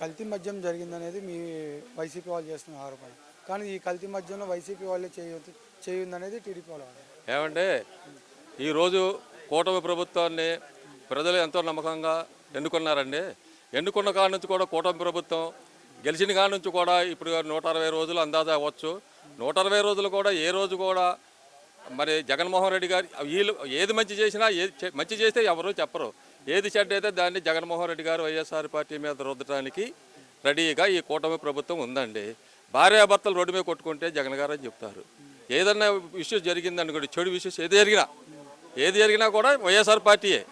కల్తీ మద్యం జరిగిందనేది మీ వైసీపీ వాళ్ళు చేస్తున్న ఆరోపణ. కానీ ఈ కల్తీ మద్యంలో వైసీపీ వాళ్ళే చేయొద్దు చేయుందనేది టీడీపీ వాళ్ళు ఏమంటే ఈరోజు కూటమి ప్రభుత్వాన్ని ప్రజలు ఎంతో నమ్మకంగా ఎన్నుకున్నారండి. ఎన్నుకున్న కాడ నుంచి కూడా కూటమి ప్రభుత్వం గెలిచిన కాడ నుంచి కూడా ఇప్పుడు నూట అరవై రోజులు అందాజా అవ్వచ్చు. నూట అరవై రోజులు కూడా ఏ రోజు కూడా మరి జగన్మోహన్ రెడ్డి గారు వీళ్ళు ఏది మంచి చేసినా ఏది మంచి చేస్తే ఎవరు చెప్పరు. ఏది చెడ్డ అయితే దాన్ని జగన్మోహన్ రెడ్డి గారు వైఎస్ఆర్ పార్టీ మీద రుద్దడానికి రెడీగా ఈ కూటమి ప్రభుత్వం ఉందండి. భార్యాభర్తలు రోడ్డు మీద కొట్టుకుంటే జగన్ గారు అని చెప్తారు. ఏదన్నా ఇష్యూస్ కూడా చెడు ఇష్యూస్ ఏది జరిగినా ఏది జరిగినా కూడా వైఎస్ఆర్ పార్టీయే.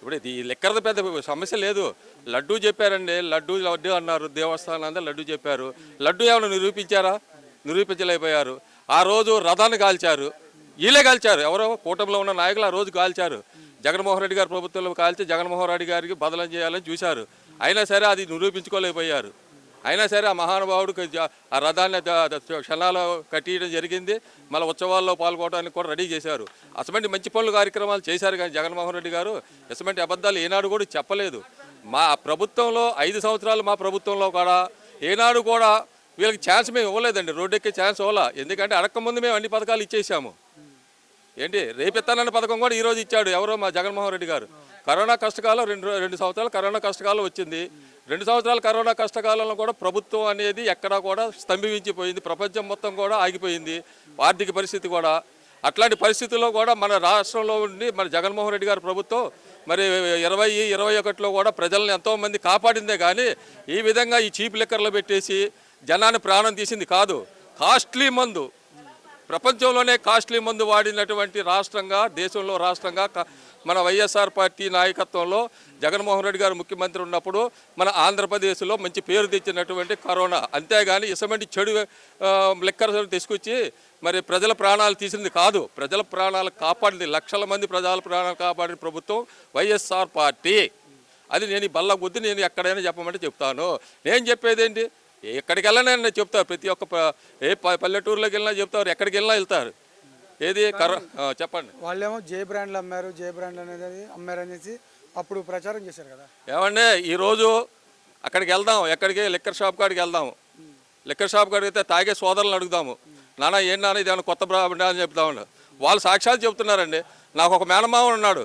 ఇప్పుడు ఇది లెక్కరది పెద్ద సమస్య లేదు. లడ్డూ చెప్పారండి లడ్డూ లడ్డు అన్నారు దేవస్థానం అంతా లడ్డు చెప్పారు. లడ్డూ ఏమైనా నిరూపించారా? నిరూపించలేకపోయారు. ఆ రోజు రథాన్ని కాల్చారు. వీళ్ళే కాల్చారు. ఎవరో కూటమిలో ఉన్న నాయకులు ఆ రోజు కాల్చారు. జగన్మోహన్ రెడ్డి గారి ప్రభుత్వంలో కాల్చి జగన్మోహన్ రెడ్డి గారికి బదలం చేయాలని చూశారు. అయినా సరే అది నిరూపించుకోలేకపోయారు. అయినా సరే ఆ మహానుభావుడు ఆ రథాన్ని క్షణాలు కట్టియడం జరిగింది. మళ్ళీ ఉత్సవాల్లో పాల్గొనడానికి కూడా రెడీ చేశారు. అటువంటి మంచి పనులు కార్యక్రమాలు చేశారు కానీ జగన్మోహన్ రెడ్డి గారు అసమంటి అబద్ధాలు ఏనాడు కూడా చెప్పలేదు. మా ప్రభుత్వంలో ఐదు సంవత్సరాలు మా ప్రభుత్వంలో కూడా ఏనాడు కూడా వీళ్ళకి ఛాన్స్ మేము ఇవ్వలేదండి. రోడ్డు ఎక్కే ఛాన్స్ ఇవ్వాలా? ఎందుకంటే అడగకముందు మేము అన్ని పథకాలు ఇచ్చేసాము. ఏంటి? రేపెత్తాలన్న పథకం కూడా ఈరోజు ఇచ్చాడు ఎవరో మా జగన్మోహన్ రెడ్డి గారు. కరోనా కష్టకాలం రెండు రెండు సంవత్సరాలు కరోనా కష్టకాలం వచ్చింది. రెండు సంవత్సరాల కరోనా కష్టకాలంలో కూడా ప్రభుత్వం అనేది ఎక్కడా కూడా స్తంభించిపోయింది. ప్రపంచం మొత్తం కూడా ఆగిపోయింది. ఆర్థిక పరిస్థితి కూడా. అట్లాంటి పరిస్థితుల్లో కూడా మన రాష్ట్రంలో ఉండి మన జగన్మోహన్ రెడ్డి గారి ప్రభుత్వం మరి ఇరవై ఇరవై ఒకటిలో కూడా ప్రజలను ఎంతోమంది కాపాడిందే కానీ ఈ విధంగా ఈ చీప్ లెక్కర్లు పెట్టేసి జనాన్ని ప్రాణం తీసింది కాదు. కాస్ట్లీ మందు. ప్రపంచంలోనే కాస్ట్లీ మందు వాడినటువంటి రాష్ట్రంగా దేశంలో రాష్ట్రంగా మన వైఎస్ఆర్ పార్టీ నాయకత్వంలో జగన్మోహన్ రెడ్డి గారు ముఖ్యమంత్రి ఉన్నప్పుడు మన ఆంధ్రప్రదేశ్లో మంచి పేరు తెచ్చినటువంటి కరోనా. అంతేగాని ఇసమంటి చెడు లెక్కర్ తీసుకొచ్చి మరి ప్రజల ప్రాణాలు తీసింది కాదు. ప్రజల ప్రాణాలు కాపాడింది. లక్షల మంది ప్రజల ప్రాణాలు కాపాడిన ప్రభుత్వం వైఎస్ఆర్ పార్టీ. అది నేను బల్ల కొద్ది నేను ఎక్కడైనా చెప్పమంటే చెప్తాను. నేను చెప్పేది ఏంటి ఎక్కడికి వెళ్ళినా నేను చెప్తారు. ప్రతి ఒక్క ఏ పల్లెటూరులోకి వెళ్ళినా చెప్తారు. ఎక్కడికి వెళ్ళినా వెళ్తారు. ఏది కర చెప్పండి. వాళ్ళేమో జే బ్రాండ్లు అమ్మారు జే బ్రాండ్లు అనేది అమ్మారు అనేసి అప్పుడు ప్రచారం చేశారు కదా. ఏమండి ఈరోజు అక్కడికి వెళ్దాం. ఎక్కడికి? లిక్కర్ షాప్ కాడికి వెళ్దాం. లిక్కర్ షాప్ కాడికి అయితే తాగే సోదరులను అడుగుదాము. నాన్న ఏంటి నాన్న? ఇది ఏమైనా కొత్త బ్రాండ్ అని చెప్తామండి వాళ్ళు సాక్షాత్ చెప్తున్నారండి నాకు ఒక మేనమామ ఉన్నాడు.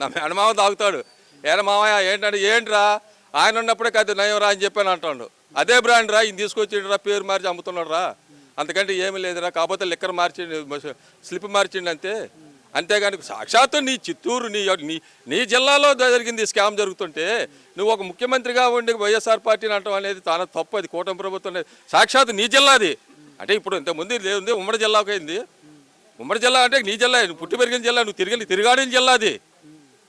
నా మేనమామ తాగుతాడు. ఏన మామయ్య ఏంటంటే ఏంట్రా? ఆయన ఉన్నప్పుడే కాదు నయం రా అని చెప్పాను అంటాడు. అదే బ్రాండ్ రా ఈయన తీసుకొచ్చిండ్రా పేరు మార్చి అమ్ముతున్నాడు రా. అంతకంటే ఏమీ లేదురా కాకపోతే లిక్కర్ మార్చిండి స్లిప్ మార్చిండి అంతే. అంతేగాని సాక్షాత్తు నీ చిత్తూరు నీ నీ నీ జిల్లాలో జరిగింది స్కామ్ జరుగుతుంటే నువ్వు ఒక ముఖ్యమంత్రిగా ఉండి వైఎస్ఆర్ పార్టీని అంటాం అనేది చాలా తప్పు అది కూటమి ప్రభుత్వం సాక్షాత్తు నీ జిల్లాది అంటే ఇప్పుడు ఇంతకుముందు ఇది ఉంది ఉమ్మడి జిల్లాకు అయింది. ఉమ్మడి జిల్లా అంటే నీ జిల్లా నువ్వు పుట్టి పెరిగిన జిల్లా నువ్వు తిరిగి తిరిగాడిన జిల్లాది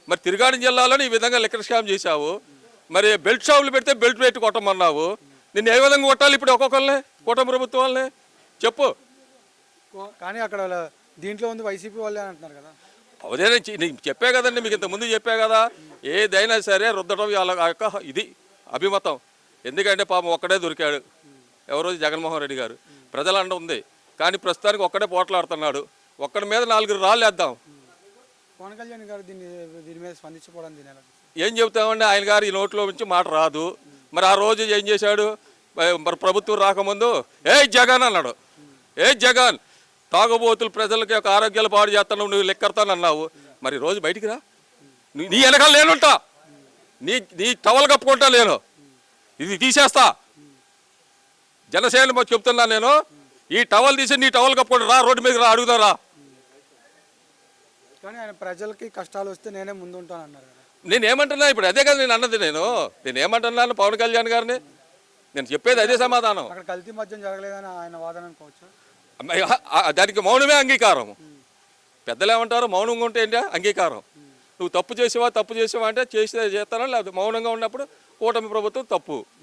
మరి తిరిగాడిన జిల్లాలో ఈ విధంగా లిక్కర్ స్కామ్ చేశావు. మరి బెల్ట్ షాపులు పెడితే బెల్ట్ పెట్టి కొట్టమన్నావు. నిన్ను ఏ విధంగా కొట్టాలి ఇప్పుడు ఒక్కొక్కరిని? కూటమి ప్రభుత్వం వాళ్ళని చెప్పు కానీ అక్కడ దీంట్లో ఉంది వైసీపీ వాళ్ళే అంటున్నారు కదా. అదే నేను చెప్పే కదండి మీకు ఇంత ముందు చెప్పే కదా. ఏదైనా సరే రుద్దడం వాళ్ళ యొక్క ఇది అభిమతం. ఎందుకంటే పాపం ఒక్కడే దొరికాడు. ఎవరో జగన్మోహన్ రెడ్డి గారు. ప్రజల అండ ఉంది. కానీ ప్రస్తుతానికి ఒక్కడే పోట్లాడుతున్నాడు. ఒక్కడి మీద నాలుగు రాళ్ళు వేద్దాం. పవన్ కళ్యాణ్ గారు దీన్ని దీని మీద చూస్తారు? ఏం చెబుతామండి? ఆయన గారు ఈ నోట్లో నుంచి మాట రాదు. మరి ఆ రోజు ఏం చేశాడు? మరి ప్రభుత్వం రాకముందు ఏ జగన్ అన్నాడు. ఏ జగన్ తాగుబోతులు ప్రజలకి యొక్క ఆరోగ్యాలు పాడు చేస్తాను నువ్వు లెక్కడతానన్నావు మరి రోజు బయటికి రా. నీ వెనకాల లేనుంటా నీ నీ టవల్ కప్పుకుంటా నేను. ఇది తీసేస్తా. జనసేన చెప్తున్నా నేను. ఈ టవల్ తీసి నీ టవల్ కప్పుకుంటా రా రోడ్డు మీద రా అడుగుదా రా. కానీ ఆయన ప్రజలకి కష్టాలు వస్తే నేనే ముందు ఉంటాను అన్నారు నేను ఏమంటున్నా ఇప్పుడు? అదే కదా నేను అన్నది నేను. నేను ఏమంటున్నాను పవన్ కళ్యాణ్ గారిని? నేను చెప్పేది అదే సమాధానం. అక్కడ కల్తీ మద్యం జరగలేదని ఆయన వాదన అనుకోవచ్చు? దానికి మౌనమే అంగీకారం. పెద్దలు ఏమంటారు? మౌనంగా ఉంటే ఏంటి? అంగీకారం. నువ్వు తప్పు చేసేవా? తప్పు చేసేవా అంటే చేసే చేస్తానా? లేకపోతే మౌనంగా ఉన్నప్పుడు కూటమి ప్రభుత్వం తప్పు.